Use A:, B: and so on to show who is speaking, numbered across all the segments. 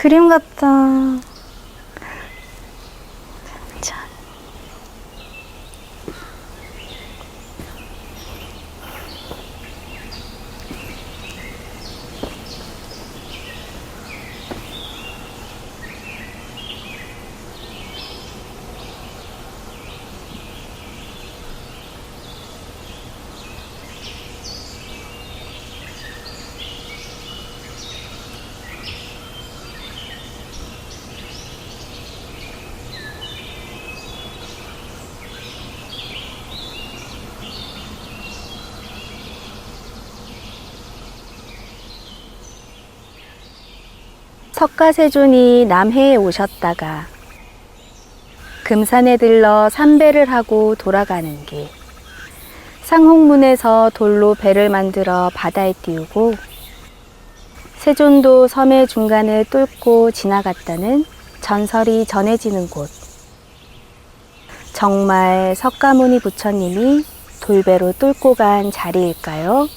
A: 그림 같다. 석가세존이 남해에 오셨다가 금산에 들러 삼배를 하고 돌아가는 길. 상홍문에서 돌로 배를 만들어 바다에 띄우고 세존도 섬의 중간을 뚫고 지나갔다는 전설이 전해지는 곳. 정말 석가모니 부처님이 돌배로 뚫고 간 자리일까요?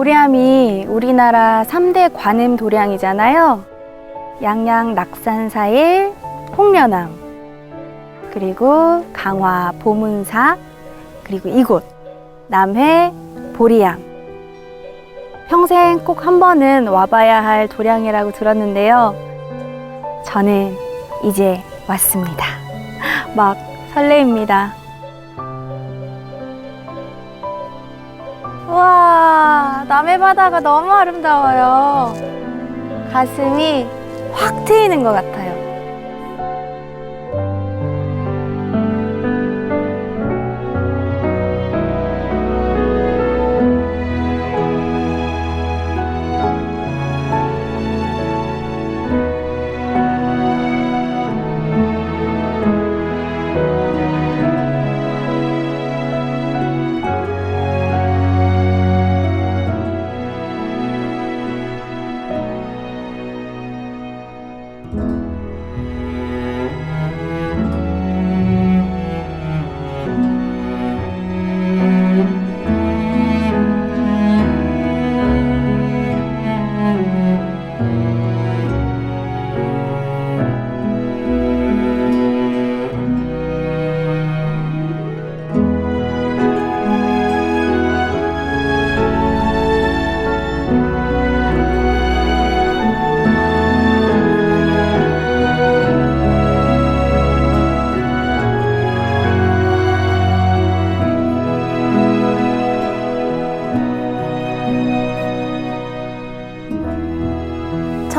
A: 보리암이 우리나라 3대 관음 도량이잖아요. 양양 낙산사일 홍련암 그리고 강화 보문사 그리고 이곳 남해 보리암 평생 꼭 한 번은 와봐야 할 도량이라고 들었는데요. 저는 이제 왔습니다. 막 설레입니다. 와, 남해 바다가 너무 아름다워요. 가슴이 확 트이는 것 같아요.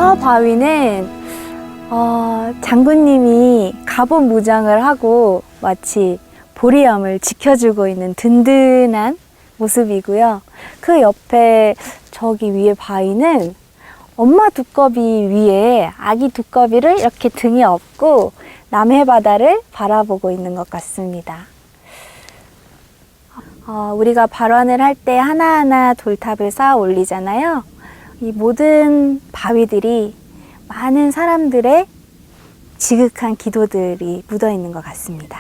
A: 저 바위는 어, 장군님이 갑옷 무장을 하고 마치 보리암을 지켜주고 있는 든든한 모습이고요. 그 옆에 저기 위에 바위는 엄마 두꺼비 위에 아기 두꺼비를 이렇게 등에 업고 남해 바다를 바라보고 있는 것 같습니다. 어, 우리가 발원을 할 때 하나하나 돌탑을 쌓아 올리잖아요. 이 모든 바위들이 많은 사람들의 지극한 기도들이 묻어 있는 것 같습니다.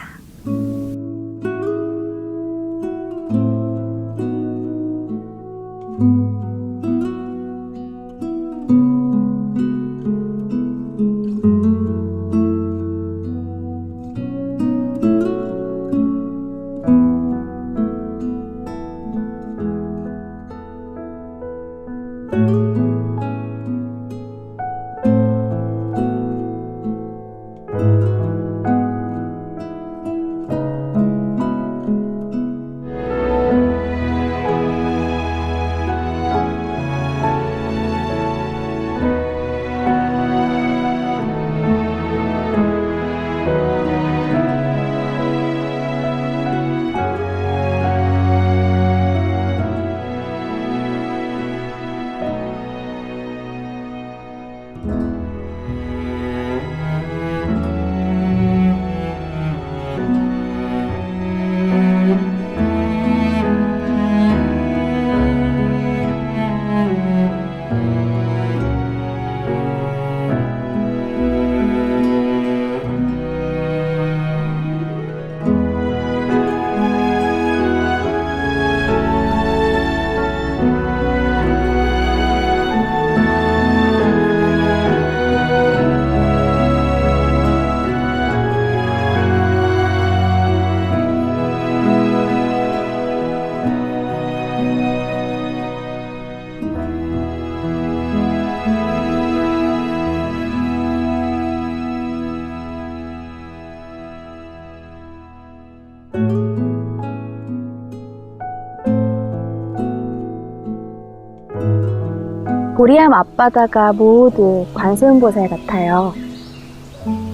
A: 보리암 앞바다가 모두 관세음보살 같아요.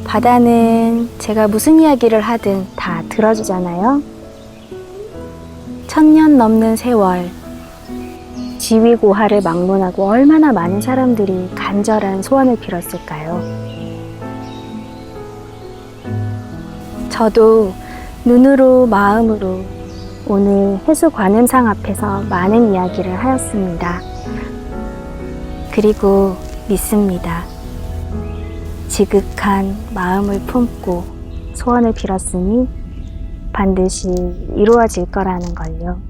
A: 바다는 제가 무슨 이야기를 하든 다 들어주잖아요. 천년 넘는 세월, 지위고하를 막론하고 얼마나 많은 사람들이 간절한 소원을 빌었을까요? 저도 눈으로 마음으로 오늘 해수 관음상 앞에서 많은 이야기를 하였습니다. 그리고 믿습니다. 지극한 마음을 품고 소원을 빌었으니 반드시 이루어질 거라는 걸요.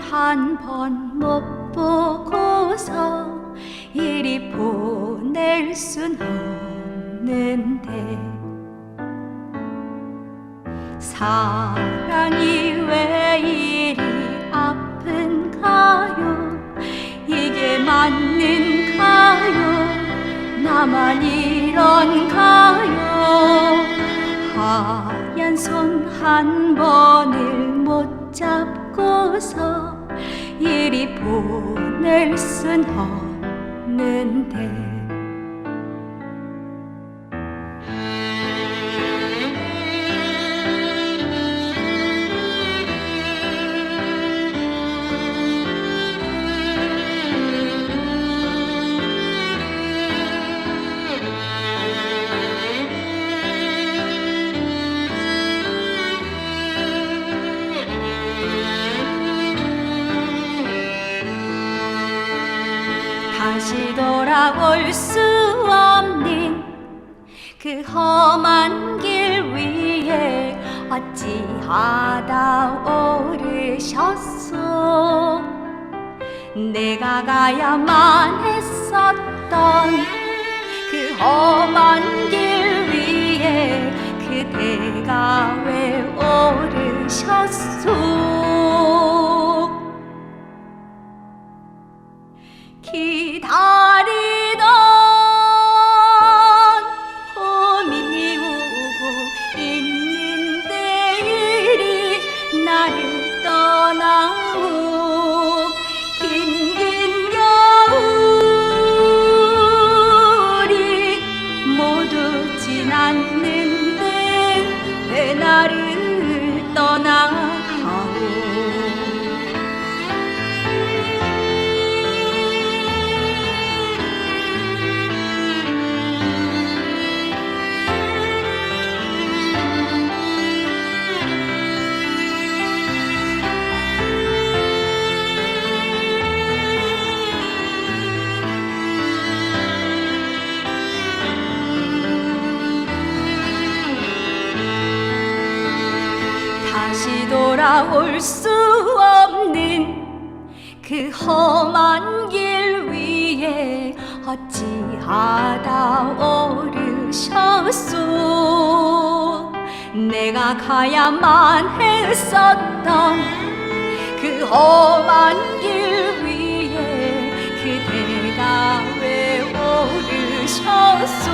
B: 한 번 못 보고서 이리 보낼 순 없는데 사랑이 왜 이리 아픈가요? 이게 맞는가요? 나만 이런가요? 하얀 손 한 번을 못 잡고서 이리 보낼 순 없는데 내가 가야만 했었던 그 험한 길 위에 그대가 왜 오르셨소. 기다 어찌하다 오르셨소? 내가 가야만 했었던 그 험한 길 위에 그대가 왜 오르셨소